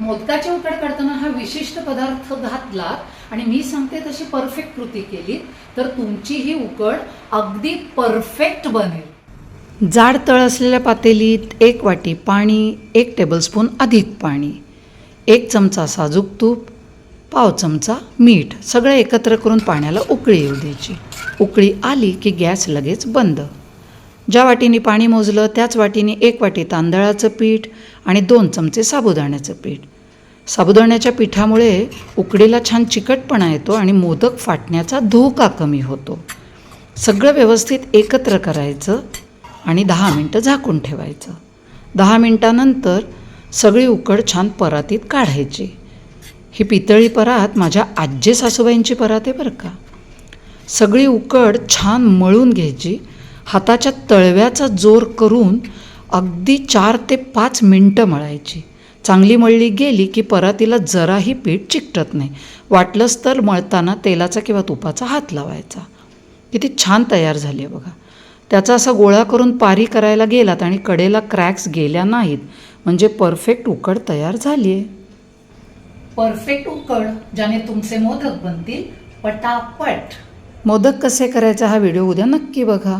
मोदकाची उकड काढताना हा विशिष्ट पदार्थ घातला आणि मी सांगते तशी परफेक्ट कृती केली तर तुमची ही उकड अगदी परफेक्ट बनेल. जाड तळ असलेल्या पातेलीत एक वाटी पाणी एक टेबलस्पून अधिक पाणी एक चमचा साजूक तूप पाव चमचा मीठ सगळं एकत्र करून पाण्याला उकळी येऊ द्यायची. उकळी आली की गॅस लगेच बंद. ज्या वाटीने पाणी मोजलं त्याच वाटीने एक वाटी तांदळाचं पीठ आणि दोन चमचे साबुदाण्याचं पीठ. साबुदाण्याच्या पिठामुळे उकडीला छान चिकटपणा येतो आणि मोदक फाटण्याचा धोका कमी होतो. सगळं व्यवस्थित एकत्र करायचं आणि दहा मिनटं झाकून ठेवायचं. दहा मिनटानंतर सगळी उकड छान परातीत काढायची. ही पितळी परात माझ्या आजी सासूबाईंची परात आहे बरं का. सगळी उकड छान मळून घ्यायची हाताच्या तळव्याचा जोर करून अगदी चार ते पाच मिनटं मळायची. चांगली मळली गेली की परातीला जराही पीठ चिकटत नाही. वाटलंच तर मळताना तेलाचा किंवा तुपाचा हात लावायचा. किती छान तयार झाली आहे बघा. त्याचा असा गोळा करून पारी करायला गेलात आणि कडेला क्रॅक्स गेल्या नाहीत. म्हणजे परफेक्ट उकड तयार झाली आहे परफेक्ट उकड ज्याने तुमचे मोदक बनतील पटापट. मोदक कसे करायचा हा व्हिडिओ उद्या नक्की बघा.